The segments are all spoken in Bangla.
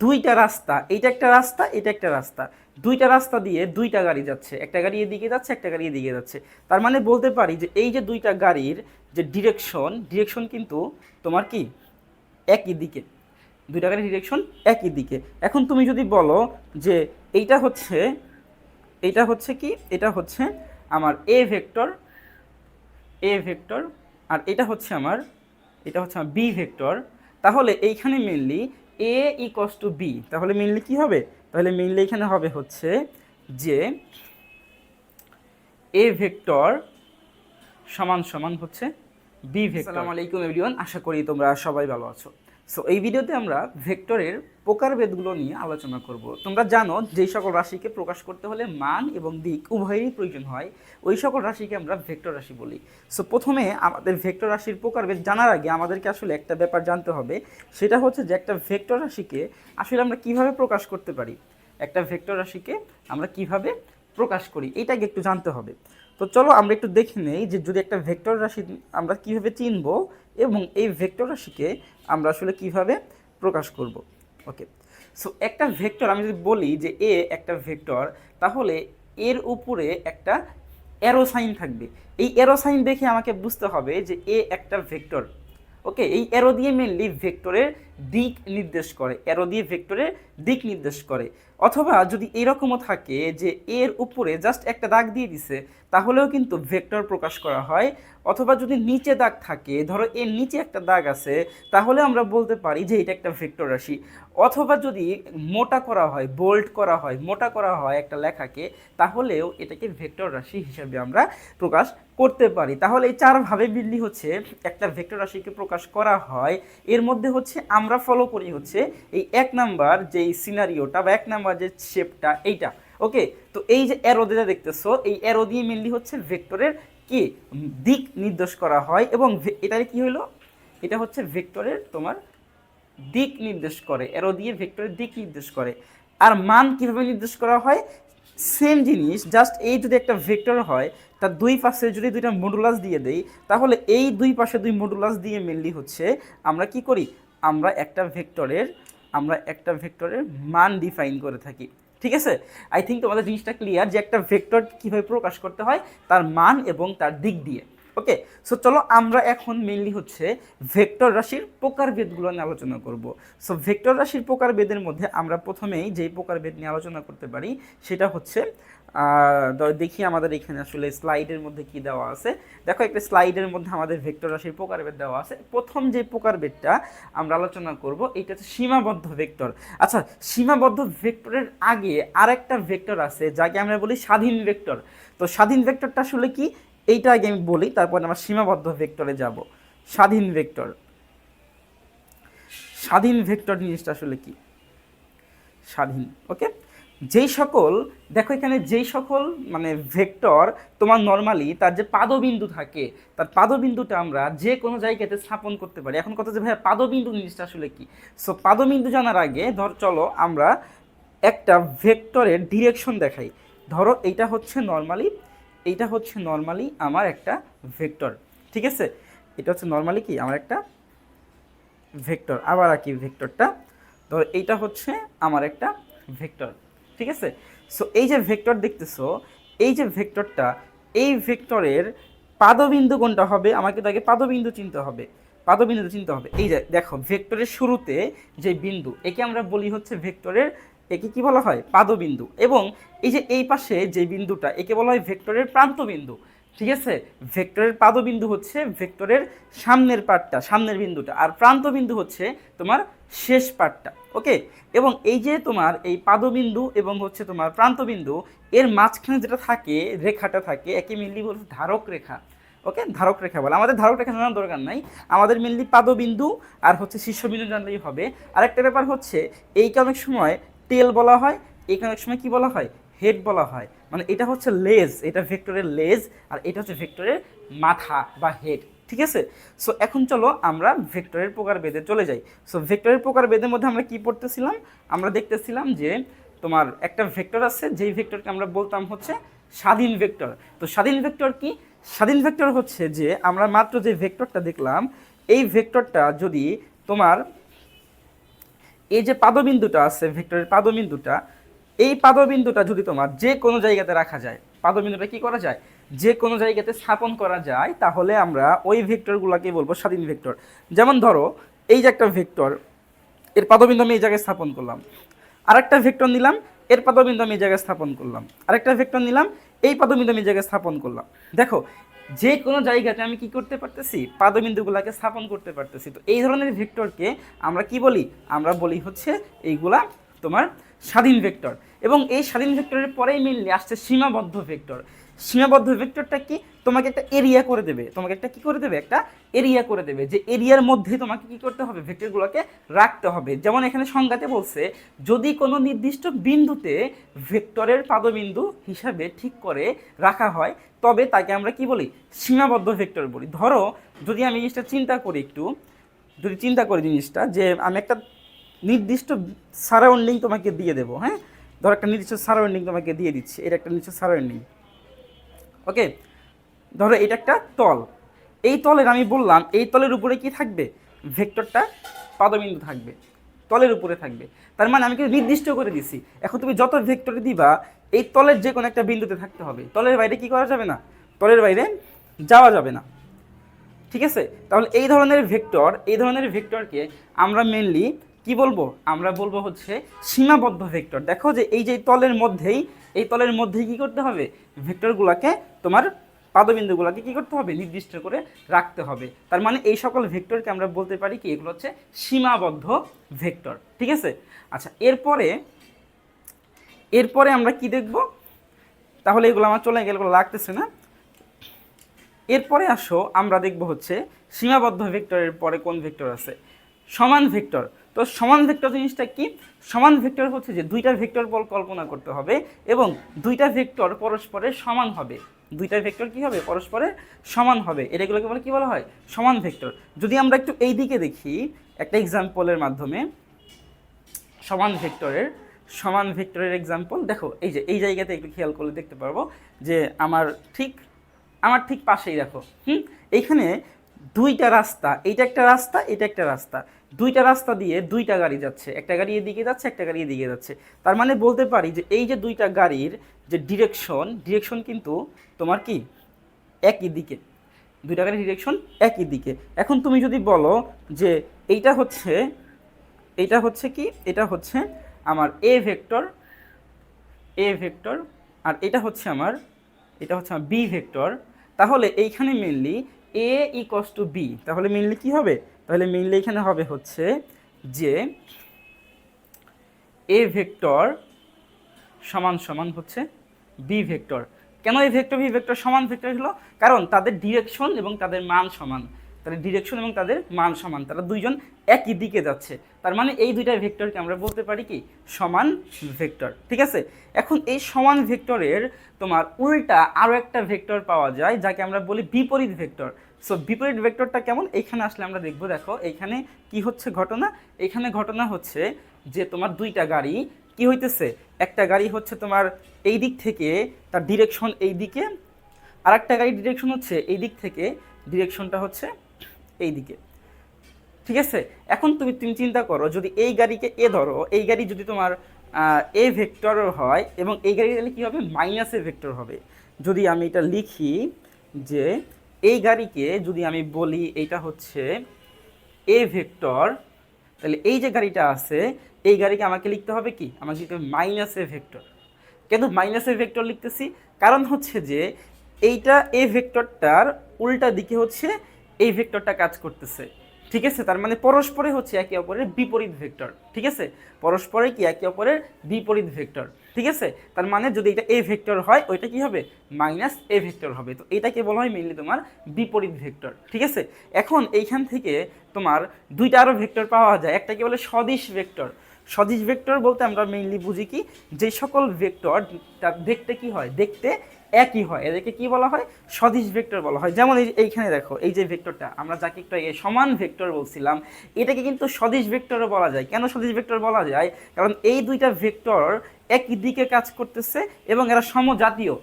দুইটা রাস্তা, এইটা একটা রাস্তা এটা একটা রাস্তা। দুইটা রাস্তা দিয়ে দুইটা গাড়ি যাচ্ছে। একটা গাড়ি এদিকে যাচ্ছে, একটা গাড়ি এদিকে যাচ্ছে। তার মানে বলতে পারি যে এই যে দুইটা গাড়ির যে ডিরেকশন ডিরেকশন কিন্তু তোমার কি? একই দিকে। দুইটা গাড়ির ডিরেকশন একই দিকে। এখন তুমি যদি বলো যে এইটা হচ্ছে এইটা হচ্ছে কি? এটা হচ্ছে আমার এ ভেক্টর এ ভেক্টর আর এটা হচ্ছে আমার, এটা হচ্ছে আমার বি ভেক্টর তাহলে এইখানে mainly A x two B তাহলে মিললে কি হবে? তাহলে মেনলি এখানে হবে হচ্ছে যে এ ভেক্টর সমান সমান হচ্ছে বি ভেক্টর আসসালামু আলাইকুম এভরিওয়ান আশা করি তোমরা সবাই ভালো আছো। সো এই ভিডিওতে আমরা ভেক্টরের প্রকারভেদগুলো নিয়ে আলোচনা করব। তোমরা জানো যেই সকল রাশিকে প্রকাশ করতে হলে মান এবং দিক উভয়েরই প্রয়োজন হয়। ওই সকল রাশিকে আমরা ভেক্টর রাশি বলি। সো প্রথমে আমাদের ভেক্টর রাশির প্রকারভেদ জানার আগে আমাদেরকে আসলে একটা ব্যাপার জানতে হবে। সেটা হচ্ছে যে একটা ভেক্টর রাশিকে আসলে আমরা কীভাবে প্রকাশ করতে পারি? একটা ভেক্টর রাশিকে আমরা কীভাবে প্রকাশ করি? এটাকে একটু জানতে হবে। তো চলো আমরা একটু দেখে নেই যে যদি একটা ভেক্টর রাশি আমরা কীভাবে চিনব এবং এই ভেক্টর রাশিকে আমরা আসলে কীভাবে প্রকাশ করব? ওকে সো একটা ভেক্টর আমি যদি বলি যে এ একটা ভেক্টর তাহলে এর উপরে একটা অ্যারো সাইন থাকবে। এই অ্যারো সাইন দেখে আমাকে বুঝতে হবে যে এ একটা ভেক্টর ওকে এই অ্যারো দিয়ে মেনলি ভেক্টরের দিক নির্দেশ করে অ্যারো দিয়ে ভেক্টরের দিক নির্দেশ করে। অথবা যদি এরকমও থাকে যে এর উপরে জাস্ট একটা দাগ দিয়ে দিছে, তাহলেও কিন্তু ভেক্টর প্রকাশ করা হয় অথবা যদি নিচে দাগ থাকে, ধরো এর নিচে একটা দাগ আছে, তাহলে আমরা বলতে পারি যে এটা একটা ভেক্টর রাশি। অথবা যদি মোটা করা হয় বোল্ড করা হয়, মোটা করা হয় একটা লেখাকে, তাহলেও এটাকে ভেক্টর রাশি হিসেবে আমরা প্রকাশ করতে পারি। তাহলে এই চারভাবে মিললি হচ্ছে, একটা ভেক্টর রাশিকে প্রকাশ করা হয়, এর মধ্যে হচ্ছে আমরা ফলো করি হচ্ছে এই এক নাম্বার যেই সিনারিওটা বা এক নাম্বার যে শেপটা এইটা। ওকে তো এই যে অ্যারো যেটা দেখতেছো, এই অ্যারো দিয়ে মেনলি হচ্ছে ভেক্টরের কি দিক নির্দেশ করা হয় এবং এটার কি হলো এটা হচ্ছে ভেক্টরের তোমার দিক নির্দেশ করে। অ্যারো দিয়ে ভেক্টরের দিক নির্দেশ করে। আর মান কীভাবে নির্দেশ করা হয়? সেম জিনিস জাস্ট এই যদি একটা ভেক্টর হয়, তার দুই পাশে যদি দুইটা মডুলাস দিয়ে দেই, তাহলে এই দুই পাশে দুই মডুলাস দিয়ে মেনলি হচ্ছে আমরা কি করি? আমরা একটা ভেক্টরের, আমরা একটা ভেক্টরের মান ডিফাইন করে থাকি। ঠিক আছে? আই থিঙ্ক তোমাদের জিনিসটা ক্লিয়ার যে একটা ভেক্টর কীভাবে প্রকাশ করতে হয়, তার মান এবং তার দিক দিয়ে। ওকে সো চলো আমরা এখন মেনলি হচ্ছে ভেক্টর রাশির প্রকারভেদগুলো নিয়ে আলোচনা করব। সো ভেক্টর রাশির প্রকারভেদের মধ্যে আমরা প্রথমেই যেই প্রকারভেদ নিয়ে আলোচনা করতে পারি, সেটা হচ্ছে দেখি আমাদের এখানে আসলে স্লাইডের মধ্যে কি দেওয়া আছে। দেখো, একটা স্লাইডের মধ্যে আমাদের ভেক্টর রাশির প্রকারভেদ দেওয়া আছে। প্রথম যে প্রকারভেদটা আমরা আলোচনা করব, এটা হচ্ছে সীমাবদ্ধ ভেক্টর। আচ্ছা সীমাবদ্ধ ভেক্টরের আগে আরেকটা ভেক্টর আছে, যাকে আমরা বলি স্বাধীন ভেক্টর। তো স্বাধীন ভেক্টরটা আসলে কি? এইটা আগে আমি বলি, তারপর আমরা সীমাবদ্ধ ভেক্টরে যাব। স্বাধীন ভেক্টর। স্বাধীন ভেক্টর জিনিসটা আসলে কি? স্বাধীন, ওকে? যেই সকল, দেখো এখানে যেই সকল মানে ভেক্টর তোমার নর্মালি তার যে পাদবিন্দু থাকে, তার পাদবিন্দুটা আমরা যে কোনো জায়গাতে স্থাপন করতে পারি। এখন কথা যে ভাইয়া, পাদবিন্দু জিনিসটা আসলে কি? সো পাদবিন্দু জানার আগে ধর, চলো আমরা একটা ভেক্টরের ডিরেকশন দেখাই। ধরো, এইটা হচ্ছে নর্মালি এইটা হচ্ছে নর্মালি আমার একটা ভেক্টর ঠিক আছে? এটা হচ্ছে নর্মালি কি? আমার একটা ভেক্টর আবার আঁকি ভেক্টরটা তো এইটা হচ্ছে আমার একটা ভেক্টর ঠিক আছে? সো এই যে ভেক্টর দেখতেছো, এই যে ভেক্টরটা এই ভেক্টরের পাদবিন্দু কোনটা হবে? আমাকে তাকে পাদবিন্দু চিনতে হবে। পাদবিন্দু চিনতে হবে। এই যে, দেখো ভেক্টরের শুরুতে যে বিন্দু, একে আমরা বলি হচ্ছে ভেক্টরের একে কি বলা হয়? পাদবিন্দু। এবং এই যে এই পাশে যে বিন্দুটা, একে বলা হয় ভেক্টরের প্রান্তবিন্দু। ঠিক আছে? ভেক্টরের পাদবিন্দু হচ্ছে ভেক্টরের সামনের পার্টটা সামনের বিন্দুটা। আর প্রান্তবিন্দু হচ্ছে তোমার শেষ পার্টটা ওকে এবং এই যে তোমার এই পাদবিন্দু এবং হচ্ছে তোমার প্রান্তবিন্দু, এর মাঝখানে যেটা থাকে, রেখাটা থাকে, একে মিললি বলছে ধারক রেখা ওকে ধারক রেখা বলে। আমাদের ধারক রেখা জানার দরকার নাই। আমাদের মেনলি পাদবিন্দু আর হচ্ছে শীর্ষবিন্দু জানলেই হবে। আরেকটা ব্যাপার হচ্ছে, এইকে অনেক সময় টেল বলা হয়, এইকে অনেক সময় কি বলা হয়? হেড বলা হয়। মানে এটা হচ্ছে লেজ, এটা ভেক্টরের লেজ আর এটা হচ্ছে ভেক্টরের মাথা বা হেড ঠিক আছে? সো এখন চলো আমরা ভেক্টরের প্রকারভেদে চলে যাই। সো ভেক্টরের প্রকারভেদের মধ্যে আমরা কি পড়তেছিলাম? আমরা দেখতেছিলাম যে তোমার একটা ভেক্টর আছে, যেই ভেক্টরকে আমরা বলতাম হচ্ছে স্বাধীন ভেক্টর। তো স্বাধীন ভেক্টর কি? স্বাধীন ভেক্টর হচ্ছে যে আমরা মাত্র যে ভেক্টরটা দেখলাম, এই ভেক্টরটা যদি তোমার এই যে পাদবিন্দুটা আছে, ভেক্টরের পাদবিন্দুটা, এই পাদবিন্দুটা যদি তোমার যে কোনো জায়গাতে রাখা যায় পাদবিন্দুটা কি করা যায়? যে কোনো জায়গাতে স্থাপন করা যায়, তাহলে আমরা ওই ভেক্টরগুলোকে বলব স্বাধীন ভেক্টর। যেমন ধরো, এই যে একটা ভেক্টর, এর পাদবিন্দু আমি এই জায়গায় স্থাপন করলাম। আরেকটা ভেক্টর নিলাম, এর পাদবিন্দু আমি এই জায়গায় স্থাপন করলাম। আরেকটা ভেক্টর নিলাম, এই পাদবিন্দু আমি এই জায়গায় স্থাপন করলাম। দেখো, যে কোনো জায়গাতে আমি কি করতে পারতেছি? পাদবিন্দুগুলোকে স্থাপন করতে পারতেছি। তো এই ধরনের ভেক্টরকে আমরা কি বলি? আমরা বলি হচ্ছে এইগুলা তোমার স্বাধীন ভেক্টর। এবং এই স্বাধীন ভেক্টরের পরেই মেনলি আসছে সীমাবদ্ধ ভেক্টর। সীমাবদ্ধ ভেক্টরটা কি? তোমাকে একটা এরিয়া করে দেবে। তোমাকে একটা কি করে দেবে? একটা এরিয়া করে দেবে। যে এরিয়ার মধ্যে তোমাকে কি করতে হবে? ভেক্টরগুলোকে রাখতে হবে। যেমন এখানে সংজ্ঞাতে বলছে, যদি কোনো নির্দিষ্ট বিন্দুতে ভেক্টরের পাদবিন্দু হিসাবে ঠিক করে রাখা হয়, তবে তাকে আমরা কি বলি? সীমাবদ্ধ ভেক্টর বলি। ধরো, যদি আমি জিনিসটা চিন্তা করি একটু, যদি চিন্তা করি জিনিসটা, যে আমি একটা নির্দিষ্ট সারাউন্ডিং তোমাকে দিয়ে দেবো হ্যাঁ? ধরো একটা নির্দিষ্ট সারাউন্ডিং তোমাকে দিয়ে দিচ্ছি, এটা একটা নির্দিষ্ট সারাউন্ডিং ওকে ধরো এটা একটা তল, এই তলের আমি বললাম, এই তলের উপরে কি থাকবে? ভেক্টরটা পাদবিন্দু থাকবে, তলের উপরে থাকবে, তার মানে আমি কিন্তু নির্দিষ্ট করে দিছি। এখন তুমি যত ভেক্টরে দিবা, এই তলের যে কোনো একটা বিন্দুতে থাকতে হবে, তলের বাইরে কি করা যাবে না? তলের বাইরে যাওয়া যাবে না, ঠিক আছে? তাহলে এই ধরনের ভেক্টর, এই ধরনের ভেক্টরকে আমরা মেনলি কি বলব? আমরা বলব হচ্ছে সীমাবদ্ধ ভেক্টর। দেখো যে এই যে তলের মধ্যেই, এই তলের মধ্যেই কি করতে হবে? ভেক্টরগুলোকে তোমার পাদবিন্দুগুলোকে কি করতে হবে? নির্দিষ্ট করে রাখতে হবে। তার মানে এই সকল ভেক্টরকে আমরা বলতে পারি কি, এগুলো হচ্ছে সীমাবদ্ধ ভেক্টর। ঠিক আছে? আচ্ছা এরপরে এরপরে আমরা কি দেখব? তাহলে এগুলো আমার চলে গেলে, এগুলো লাগতেছে না। এরপরে আসো, আমরা দেখব হচ্ছে সীমাবদ্ধ ভেক্টরের পরে কোন ভেক্টর আছে। সমান ভেক্টর। তো সমান ভেক্টর জিনিসটা কি? সমান ভেক্টর হচ্ছে যে দুইটা ভেক্টর বল কল্পনা করতে হবে এবং দুইটা ভেক্টর পরস্পরের সমান হবে। দুইটা ভেক্টর কি হবে? পরস্পরের সমান হবে। এটাগুলোকে বলে কি বলা হয়? সমান ভেক্টর। যদি আমরা একটু এই দিকে দেখি, একটা এক্সাম্পলের মাধ্যমে, সমান ভেক্টরের সমান ভেক্টরের এক্সাম্পল দেখো, এই যে, এই জায়গাতে একটু খেয়াল করলে দেখতে পারব যে আমার ঠিক আমার ঠিক পাশেই দেখো, হুম? এইখানে দুইটা রাস্তা, এইটা একটা রাস্তা, এটা একটা রাস্তা। দুইটা রাস্তা দিয়ে দুইটা গাড়ি যাচ্ছে। একটা গাড়ি এদিকে যাচ্ছে, একটা গাড়ি এদিকে যাচ্ছে। তার মানে বলতে পারি যে এই যে দুইটা গাড়ির যে ডিরেকশন ডিরেকশন কিন্তু তোমার কি? একই দিকে। দুইটা গাড়ির ডিরেকশন একই দিকে। এখন তুমি যদি বলো যে এইটা হচ্ছে এইটা হচ্ছে কি? এটা হচ্ছে আমার এ ভেক্টর এ ভেক্টর আর এটা হচ্ছে আমার, এটা হচ্ছে আমার বি ভেক্টর তাহলে এইখানে mainly A x two B তাহলে মেনলি কি হবে? তাহলে মেনলি এখানে হবে হচ্ছে যে এ ভেক্টর সমান সমান হচ্ছে বি ভেক্টর। কেন এই ভেক্টর বি ভেক্টর সমান ভেক্টর হলো? কারণ তাদের ডিরেকশন এবং তাদের মান সমান। তাদের ডিরেকশন এবং তাদের মান সমান। তারা দুইজন একই দিকে যাচ্ছে। তার মানে এই দুইটা ভেক্টরকে আমরা বলতে পারি কি? সমান ভেক্টর। ঠিক আছে? এখন এই সমান ভেক্টরের তোমার উল্টা আরও একটা ভেক্টর পাওয়া যায়, যাকে আমরা বলি বিপরীত ভেক্টর। সো বিপরীত ভেক্টরটা কেমন? এইখানে আসলে আমরা দেখব, দেখো এখানে কি হচ্ছে ঘটনা? এইখানে ঘটনা হচ্ছে যে তোমার দুইটা গাড়ি কি হইতেছে? একটা গাড়ি হচ্ছে তোমার এই দিক থেকে তার ডিরেকশন এই দিকে আর একটা গাড়ির ডিরেকশন হচ্ছে এই দিক থেকে ডিরেকশনটা হচ্ছে এই দিকে। ঠিক আছে? এখন তুমি তুমি চিন্তা করো, যদি এই গাড়িকে এ ধরো, এই গাড়ি যদি তোমার এ ভেক্টর হয় এবং এই গাড়ি তাহলে কী হবে? মাইনাস এ ভেক্টর হবে। যদি আমি এটা লিখি যে এই গাড়িকে যদি আমি বলি এইটা হচ্ছে এ ভেক্টর তাহলে এই যে গাড়িটা আছে, এই গাড়িকে আমাকে লিখতে হবে কি? আমাকে লিখতে হবে মাইনাস এ ভেক্টর কেন মাইনাস এ ভেক্টর লিখতেছি? কারণ হচ্ছে যে এইটা এ ভেক্টরটার উল্টা দিকে হচ্ছে এই ভেক্টরটা কাজ করতেছে। ঠিক আছে? তার মানে পরস্পরে হচ্ছে একে অপরের বিপরীত ভেক্টর ঠিক আছে? পরস্পরে কি? একে অপরের বিপরীত ভেক্টর ঠিক আছে? তার মানে যদি এটা এ ভেক্টর হয়, ওইটা কি হবে? মাইনাস এ ভেক্টর হবে। তো এটাকে বলা হয় মেইনলি তোমার বিপরীত ভেক্টর ঠিক আছে? এখন এইখান থেকে তোমার দুইটা আরও ভেক্টর পাওয়া যায়। একটাকে বলে সদিশ ভেক্টর সদিশ ভেক্টর বলতে আমরা মেইনলি বুঝি কি? যে সকল ভেক্টর তার দেখতে কি হয়? দেখতে একই হয়। এদেরকে কি বলা হয়? সদিশ ভেক্টর বলা হয়। যেমন এই এইখানে দেখো, এই যে ভেক্টরটা আমরা যাকে একটু আগে সমান ভেক্টর বলছিলাম, এটাকে কিন্তু সদিশ ভেক্টরও বলা যায়। কেন সদিশ ভেক্টর বলা যায়? কারণ এই দুইটা ভেক্টর একই দিকে কাজ করতেছে এবং এরা সমজাতীয়।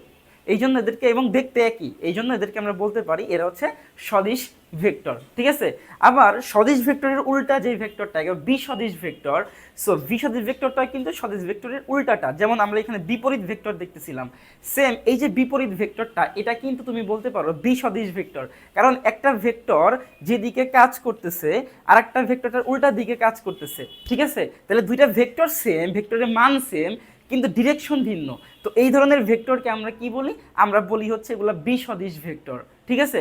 এই জন্য এদেরকে এবং দেখতে একই। এই জন্য এদেরকে আমরা বলতে পারি এরা হচ্ছে সদিশ ভেক্টর, ঠিক আছে? আবার সদিশ ভেক্টরের উল্টা যে ভেক্টরটা বিসদিশ ভেক্টর সো বিসদিশ ভেক্টরটা কিন্তু সদিশ ভেক্টরের উল্টাটা। যেমন আমরা এখানে বিপরীত ভেক্টর দেখতেছিলাম। সেম এই যে বিপরীত ভেক্টরটা, এটা কিন্তু তুমি বলতে পারো বিসদিশ ভেক্টর। কারণ একটা ভেক্টর যেদিকে কাজ করতেছে আর একটা ভেক্টরটার উল্টা দিকে কাজ করতেছে, ঠিক আছে? তাহলে দুইটা ভেক্টর সেম ভেক্টরের মান সেম কিন্তু ডিরেকশন ভিন্ন। তো এই ধরনের ভেক্টরকে আমরা কি বলি? আমরা বলি হচ্ছে এগুলো বিসদিশ ভেক্টর ঠিক আছে?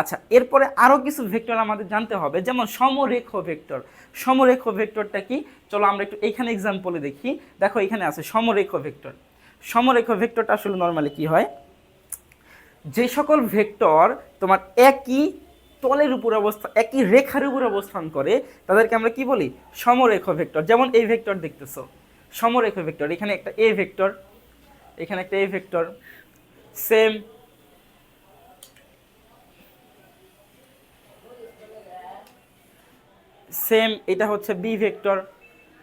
আচ্ছা এরপরে আরও কিছু ভেক্টর আমাদের জানতে হবে, যেমন সমরেখ ভেক্টর সমরেখ ভেক্টরটা কি? চলো আমরা একটু এইখানে এক্সাম্পলে দেখি। দেখো, এখানে আছে সমরেখ ভেক্টর সমরেখ ভেক্টরটা আসলে নর্মালি কি হয়? যে সকল ভেক্টর তোমার একই তলের উপর অবস্থা, একই রেখার উপর অবস্থান করে, তাদেরকে আমরা কি বলি? সমরেখ ভেক্টর যেমন এই ভেক্টর দেখতেছো। সমরেখ ভেক্টর, এখানে একটা এ ভেক্টর, এখানে একটা এ ভেক্টর সেম সেম এটা হচ্ছে বি ভেক্টর,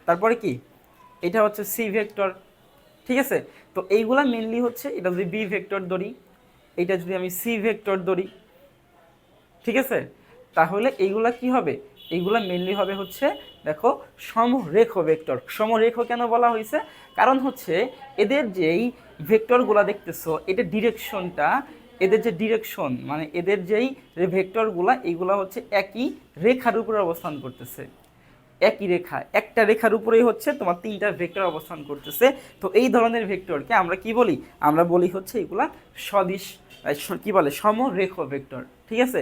তারপরে কি? এটা হচ্ছে সি ভেক্টর, ঠিক আছে? তো এইগুলা মেনলি হচ্ছে, এটা যদি বি ভেক্টর ধরি এটা যদি আমি সি ভেক্টর ধরি, ঠিক আছে? তাহলে এইগুলা কি হবে? এইগুলা মেনলি হবে হচ্ছে, দেখো, সমরেখ ভেক্টর সমরেখ কেন বলা হয়েছে কারণ হচ্ছে, এদের যেই ভেক্টরগুলা দেখতেছো এটা ডিরেকশনটা এদের যে ডিরেকশন মানে এদের যেই ভেক্টরগুলা এইগুলা হচ্ছে একই রেখার উপরে অবস্থান করতেছে। একই রেখা, একটা রেখার উপরেই হচ্ছে তোমার তিনটা ভেক্টর অবস্থান করতেছে। তো এই ধরনের ভেক্টরকে আমরা কি বলি? আমরা বলি হচ্ছে এগুলা সদিশ কি বলে? সমরেখ ভেক্টর ঠিক আছে?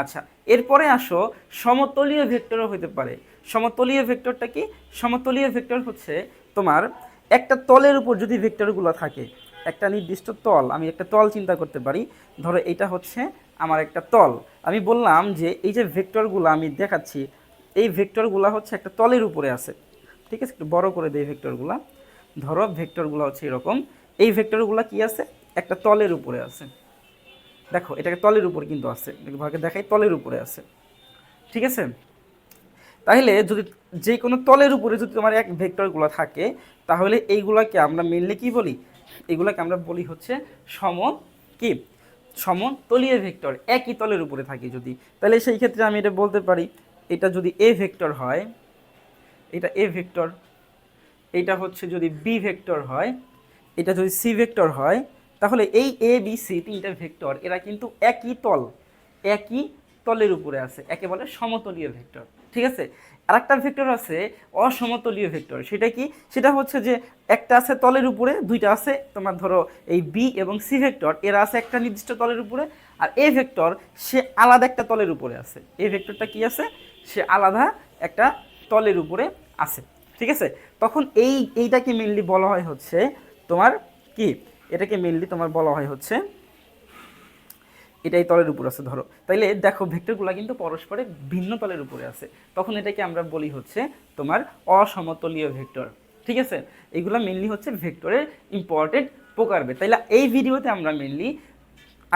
আচ্ছা এরপরে আসো সমতলীয় ভেক্টরও হতে পারে। সমতলীয় ভেক্টরটা কি? সমতলীয় ভেক্টর হচ্ছে তোমার একটা তলের উপর যদি ভেক্টরগুলো থাকে, একটা নির্দিষ্ট তল, আমি একটা তল চিন্তা করতে পারি, ধরো এটা হচ্ছে আমার একটা তল। আমি বললাম যে এই যে ভেক্টরগুলো আমি দেখাচ্ছি, এই ভেক্টরগুলো হচ্ছে একটা তলের উপরে আছে। ঠিক আছে? একটু বড় করে দেই ভেক্টরগুলো। ধরো ভেক্টরগুলো হচ্ছে এরকম। এই ভেক্টরগুলো কি আছে? একটা তলের উপরে আছে। দেখো, এটাকে তলের উপর কিন্তু আছে। ভাগে দেখাই, তলের উপরে আছে। ঠিক আছে? তাহলে যদি যে কোনো তলের উপরে যদি তোমার এক ভেক্টরগুলো থাকে, তাহলে এইগুলাকে আমরা মেনলি কি বলি? এগুলাকে আমরা বলি হচ্ছে সম কি? সমতলীয় ভেক্টর, একই তলের উপরে থাকে যদি। তাহলে সেই ক্ষেত্রে আমি এটা বলতে পারি, এটা যদি এ ভেক্টর হয়, এটা এ ভেক্টর, এটা হচ্ছে যদি বি ভেক্টর হয়, এটা যদি সি ভেক্টর হয় তাহলে এই এ বি সি তিনটা ভেক্টর এরা কিন্তু একই তল, একই তলের উপরে আছে, একে বলে সমতলীয় ভেক্টর ঠিক আছে? আর একটা ভেক্টর আছে, অসমতলীয় ভেক্টর সেটা কি? সেটা হচ্ছে যে একটা আছে তলের উপরে, দুইটা আছে তোমার ধরো এই বি এবং সি ভেক্টর এরা আছে একটা নির্দিষ্ট তলের উপরে, আর এ ভেক্টর সে আলাদা একটা তলের উপরে আছে। এ ভেক্টরটা কি আছে? সে আলাদা একটা তলের উপরে আছে, ঠিক আছে? তখন এই, এইটাকে মেনলি বলা হয় হচ্ছে তোমার কি? এটাকে মেনলি তোমার বলা হয় হচ্ছে এটাই তলের উপর আছে, ধরো। তাইলে দেখো ভেক্টরগুলো কিন্তু পরস্পরে ভিন্ন তলের উপরে আছে। তখন এটাকে আমরা বলি হচ্ছে তোমার অসমতলীয় ভেক্টর ঠিক আছে? এগুলো মেনলি হচ্ছে ভেক্টরের ইম্পর্টেন্ট প্রকারবে তাইলে এই ভিডিওতে আমরা মেনলি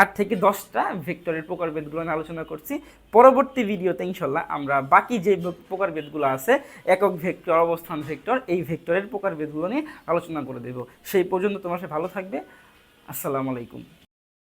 আট থেকে দশটা ভেক্টরের প্রকারভেদগুলো নিয়ে আলোচনা করছি। পরবর্তী ভিডিওতে ইনশাল্লাহ আমরা বাকি যে প্রকারভেদগুলো আছে, একক ভেক্টর, অবস্থান ভেক্টর, এই ভেক্টরের প্রকারভেদগুলো নিয়ে আলোচনা করে দেব। সেই পর্যন্ত তোমার সাথে ভালো থাকবে। আসসালামু আলাইকুম।